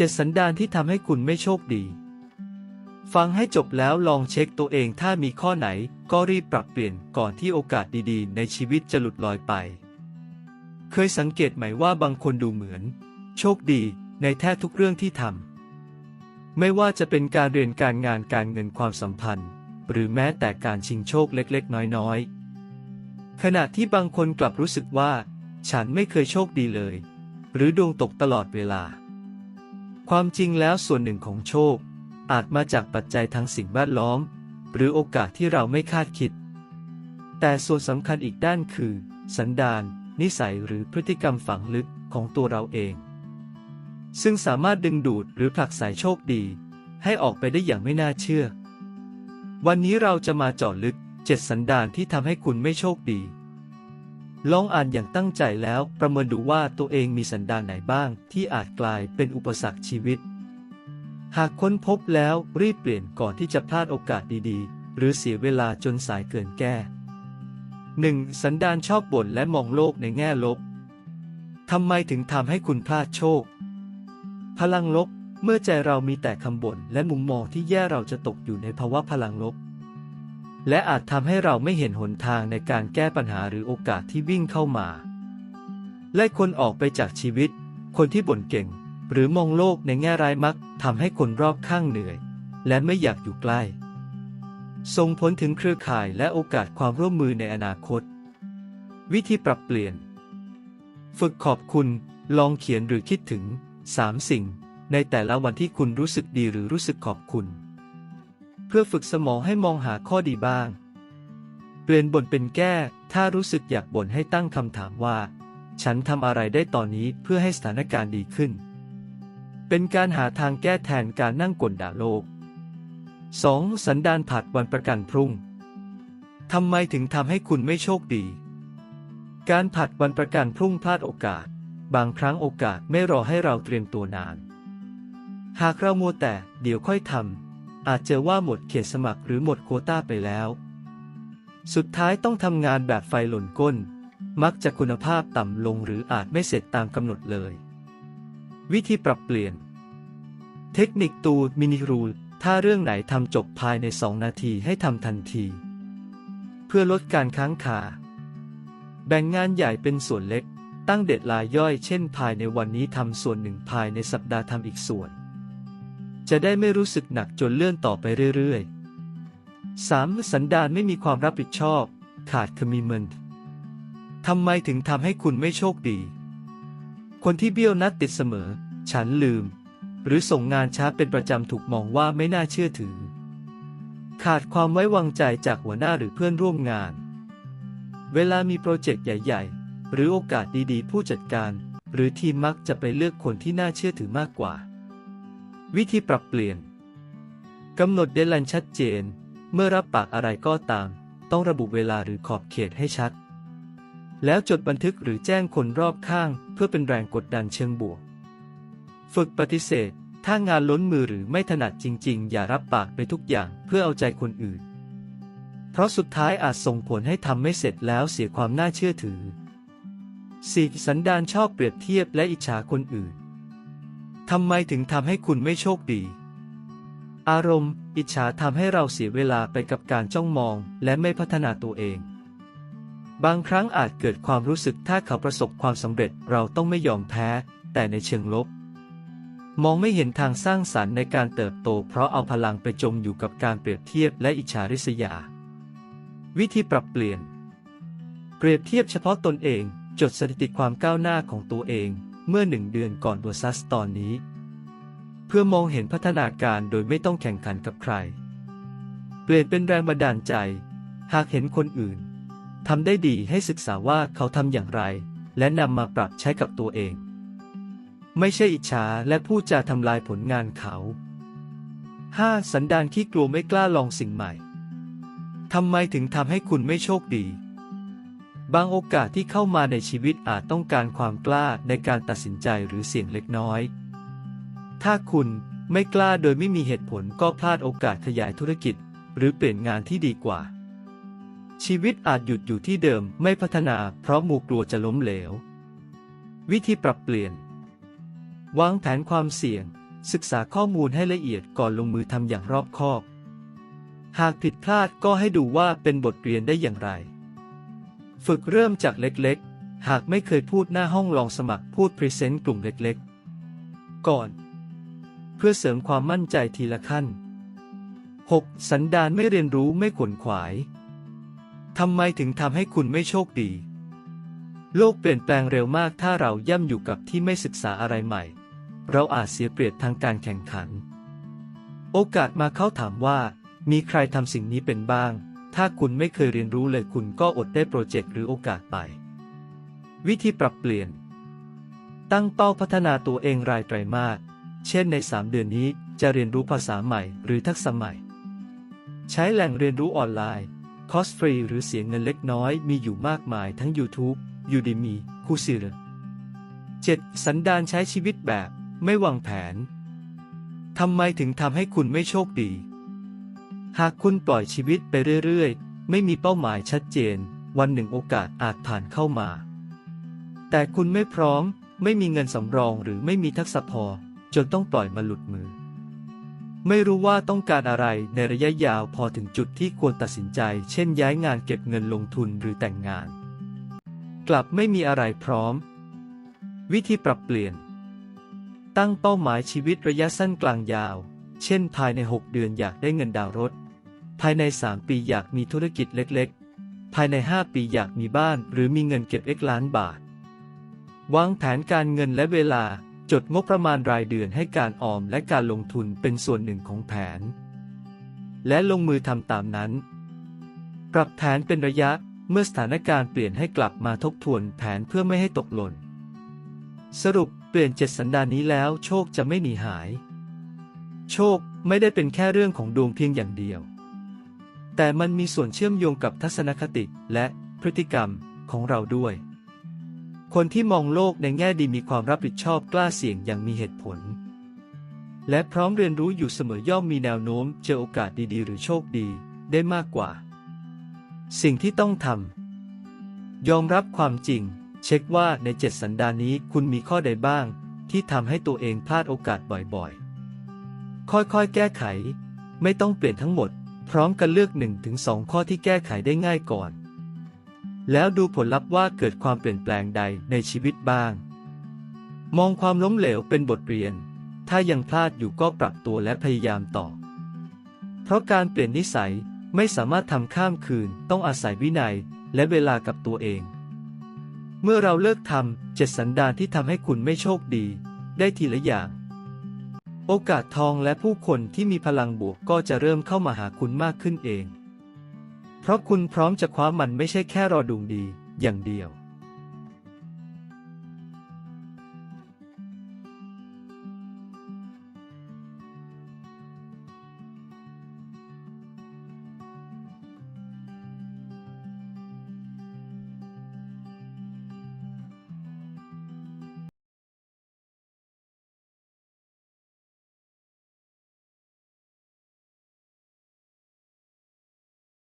จ็ดสันดานที่ทำให้คุณไม่โชคดี ฟังให้จบแล้วลองเช็คตัวเองถ้ามีข้อไหน ก็รีบปรับเปลี่ยนก่อนที่โอกาสดีๆ ในชีวิตจะหลุดลอยไป เคยสังเกตไหมว่าบางคนดูเหมือน โชคดีในแทบทุกเรื่องที่ทำไม่ว่าจะเป็นการเรียนการงานการเงินความสัมพันธ์ หรือแม้แต่การชิงโชคเล็กๆ น้อยๆ ขณะที่บางคนกลับรู้สึกว่า ฉันไม่เคยโชคดีเลย หรือดวงตกตลอดเวลา ความจริงแล้วส่วนหนึ่งของโชค อาจมาจากปัจจัยทางสิ่งแวดล้อม หรือโอกาสที่เราไม่คาดคิด แต่ส่วนสำคัญอีกด้านคือ สันดาน นิสัยหรือพฤติกรรมฝังลึกของตัวเราเอง ซึ่งสามารถดึงดูดหรือผลักไสโชคดี ให้ออกไปได้อย่างไม่น่าเชื่อ วันนี้เราจะมาเจาะลึกเจ็ดสันดานที่ทำให้คุณไม่โชคดี ลองอ่านอย่างตั้งใจแล้วประเมินดูว่าตัวเองมีสันดานไหนบ้างที่อาจกลายเป็นอุปสรรคชีวิต หากค้นพบแล้วรีบเปลี่ยนก่อนที่จะพลาดโอกาสดีๆ หรือเสียเวลาจนสายเกินแก้ 1. สันดานชอบบ่นและมองโลกในแง่ลบทำไมถึงทำให้คุณพลาดโชค พลังลบ เมื่อใจเรามีแต่คำบ่นและมุมมองที่แย่เราจะตกอยู่ในภาวะพลังลบ และอาจทำให้เราไม่เห็นหนทางในการแก้ปัญหาหรือโอกาสที่วิ่งเข้ามา ไล่คนออกไปจากชีวิต คนที่บ่นเก่ง หรือมองโลกในแง่ร้ายมักทำให้คนรอบข้างเหนื่อย และไม่อยากอยู่ใกล้ ส่งผลถึงเครือข่ายและโอกาสความร่วมมือในอนาคต วิธีปรับเปลี่ยน ฝึกขอบคุณ ลองเขียนหรือคิดถึง 3 สิ่ง ในแต่ละวันที่คุณรู้สึกดีหรือรู้สึกขอบคุณ เพื่อฝึกสมองให้มองหาข้อดีบ้าง เปลี่ยนบ่นเป็นแก้ ถ้ารู้สึกอยากบ่นให้ตั้งคำถามว่า ฉันทำอะไรได้ตอนนี้เพื่อให้สถานการณ์ดีขึ้น เป็นการหาทางแก้แทนการนั่งกลด่าโลก 2. สันดานผัดวันประกันพรุ่งทำไมถึงทำให้คุณไม่โชคดี การผัดวันประกันพรุ่งพลาดโอกาส บางครั้งโอกาสไม่รอให้เราเตรียมตัวนาน หากเรามัวแต่เดี๋ยวค่อยทำ อาจเจอว่าหมดเขตสมัครหรือหมดโควต้าไปแล้ว สุดท้ายต้องทำงานแบบไฟหล่นก้น มักจะคุณภาพต่ำลงหรืออาจไม่เสร็จตามกำหนดเลย วิธีปรับเปลี่ยน เทคนิคตูมินิรูล ถ้าเรื่องไหนทำจบภายใน 2 นาทีให้ทำทันที เพื่อลดการค้างคา แบ่งงานใหญ่เป็นส่วนเล็ก ตั้งเด็ดลายย่อยเช่น ภายในวันนี้ทำส่วนหนึ่งภายในสัปดาห์ทำอีกส่วน จะได้ไม่รู้สึกหนักจนเลื่อนต่อไปเรื่อยๆ 3. สันดานไม่มีความรับผิดชอบ ขาดคอมมิเมนต์ทำไมถึงทำให้คุณไม่โชคดี คนที่เบี้ยวนัดติดเสมอ ฉันลืม หรือส่งงานช้าเป็นประจำถูกมองว่าไม่น่าเชื่อถือ ขาดความไว้วางใจจากหัวหน้าหรือเพื่อนร่วมงาน เวลามีโปรเจกต์ใหญ่ ๆ หรือโอกาสดีๆ ผู้จัดการ หรือทีมมักจะไปเลือกคนที่น่าเชื่อถือมากกว่า วิธีปรับเปลี่ยนกำหนดเดดไลน์ชัดเจน เมื่อรับปากอะไรก็ตาม ต้องระบุเวลาหรือขอบเขตให้ชัด แล้วจดบันทึกหรือแจ้งคนรอบข้าง เพื่อเป็นแรงกดดันเชิงบวก ฝึกปฏิเสธ ถ้างานล้นมือหรือไม่ถนัดจริง ๆ อย่ารับปากไปทุกอย่างเพื่อเอาใจคนอื่น เพราะสุดท้ายอาจส่งผลให้ทำไม่เสร็จแล้วเสียความน่าเชื่อถือ 4. สันดานชอบเปรียบเทียบและอิจฉาคนอื่น ทำไมถึงทำให้คุณไม่โชคดี อารมณ์ อิจฉาทำให้เราเสียเวลาไปกับการจ้องมองและไม่พัฒนาตัวเอง บางครั้งอาจเกิดความรู้สึกถ้าเขาประสบความสำเร็จเราต้องไม่ยอมแพ้ แต่ในเชิงลบ มองไม่เห็นทางสร้างสรรค์ในการเติบโต เพราะเอาพลังไปจมอยู่กับการเปรียบเทียบและอิจฉาริษยา วิธีปรับเปลี่ยน เปรียบเทียบเฉพาะตนเอง จดสถิติความก้าวหน้าของตัวเอง เมื่อหนึ่งเดือนก่อนตัวซัสตอนนี้ เพื่อมองเห็นพัฒนาการโดยไม่ต้องแข่งขันกับใคร เปลี่ยนเป็นแรงบันดาลใจ หากเห็นคนอื่นทำได้ดีให้ศึกษาว่าเขาทำอย่างไร และนำมาปรับใช้กับตัวเอง ไม่ใช่อิจฉาและพูดจาทำลายผลงานเขา 5. สันดานขี้กลัวไม่กล้าลองสิ่งใหม่ทำไมถึงทำให้คุณไม่โชคดี บางโอกาสที่เข้ามาในชีวิตอาจต้องการความกล้าในการตัดสินใจหรือเสี่ยงเล็กน้อย ถ้าคุณไม่กล้าโดยไม่มีเหตุผลก็พลาดโอกาสขยายธุรกิจ หรือเปลี่ยนงานที่ดีกว่า ชีวิตอาจหยุดอยู่ที่เดิมไม่พัฒนาเพราะมูกลัวจะล้มเหลว วิธีปรับเปลี่ยน วางแผนความเสี่ยง ศึกษาข้อมูลให้ละเอียดก่อนลงมือทำอย่างรอบคอบ หากผิดพลาดก็ให้ดูว่าเป็นบทเรียนได้อย่างไร ฝึกเริ่มจากเล็กๆ หากไม่เคยพูดหน้าห้องลองสมัครพูดพรีเซนต์กลุ่มเล็กๆ ก่อน เพื่อเสริมความมั่นใจทีละขั้น 6. สันดานไม่เรียนรู้ไม่ขวนขวาย ทำไมถึงทำให้คุณไม่โชคดี โลกเปลี่ยนแปลงเร็วมากถ้าเราย่ำอยู่กับที่ไม่ศึกษาอะไรใหม่ เราอาจเสียเปรียบทางการแข่งขัน โอกาสมาเข้าถามว่า มีใครทำสิ่งนี้เป็นบ้าง ถ้าคุณไม่เคยเรียนรู้เลยคุณก็อดได้โปรเจกต์หรือโอกาสไป วิธีปรับเปลี่ยน ตั้งเป้าพัฒนาตัวเองรายไตรมาส เช่นใน 3 เดือนนี้จะเรียนรู้ภาษาใหม่หรือทักษะใหม่ ใช้แหล่งเรียนรู้ออนไลน์ คอสฟรีหรือเสียเงินเล็กน้อยมีอยู่มากมายทั้ง YouTube Udemy c o u r s e r a 7. สันดานใช้ชีวิตแบบ ไม่วางแผนทำไมถึงทำให้คุณไม่โชคดี หากคุณปล่อยชีวิตไปเรื่อยๆ ไม่มีเป้าหมายชัดเจน วันหนึ่งโอกาสอาจผ่านเข้ามา แต่คุณไม่พร้อม ไม่มีเงินสำรองหรือไม่มีทักษะพอ จนต้องปล่อยมาหลุดมือ ไม่รู้ว่าต้องการอะไรในระยะยาวพอถึงจุดที่ควรตัดสินใจ เช่นย้ายงานเก็บเงินลงทุนหรือแต่งงาน กลับไม่มีอะไรพร้อม วิธีปรับเปลี่ยน ตั้งเป้าหมายชีวิตระยะสั้นกลางยาว เช่น ภายใน 6 เดือนอยากได้เงินดาวรถ ภายใน 3 ปีอยากมีธุรกิจเล็กๆ ภายใน 5 ปีอยากมีบ้าน หรือมีเงินเก็บเอกล้านบาท วางแผนการเงินและเวลา จดงบประมาณรายเดือนให้การออมและการลงทุนเป็นส่วนหนึ่งของแผน และลงมือทำตามนั้น ปรับแผนเป็นระยะเมื่อสถานการณ์เปลี่ยนให้กลับมาทบทวนแผนเพื่อไม่ให้ตกหล่น สรุปเปลี่ยนเจ็ดสันดานนี้แล้วโชคจะไม่หนีหาย โชคไม่ได้เป็นแค่เรื่องของดวงเพียงอย่างเดียว แต่มันมีส่วนเชื่อมโยงกับทัศนคติและพฤติกรรมของเราด้วย คนที่มองโลกในแง่ดีมีความรับผิดชอบกล้าเสี่ยงอย่างมีเหตุผล และพร้อมเรียนรู้อยู่เสมอย่อมมีแนวโน้มเจอโอกาสดีๆ หรือโชคดีได้มากกว่า สิ่งที่ต้องทำยอมรับความจริง เช็คว่าในเจ็ดสันดานนี้คุณมีข้อใดบ้าง ที่ทำให้ตัวเองพลาดโอกาสบ่อยๆ ค่อยๆ แก้ไข ไม่ต้องเปลี่ยนทั้งหมด พร้อมกันเลือก1นถึงสข้อที่แก้ไขได้ง่ายก่อน แล้วดูผลลัพธ์ว่าเกิดความเปลี่ยนแปลงใดในชีวิตบ้าง มองความล้มเหลวเป็นบทเรียน ถ้ายังพลาดอยู่ก็ปรับตัวและพยายามต่อ เพราะการเปลี่ยนนิสัยไม่สามารถทำข้ามคืน ต้องอาศัยวินัยและเวลากับตัวเอง เมื่อเราเลิกทำเจ็ดสันดานที่ทำให้คุณไม่โชคดี ได้ทีละอย่าง โอกาสทองและผู้คนที่มีพลังบวกก็จะเริ่มเข้ามาหาคุณมากขึ้นเอง เพราะคุณพร้อมจะคว้ามันไม่ใช่แค่รอดวงดีอย่างเดียว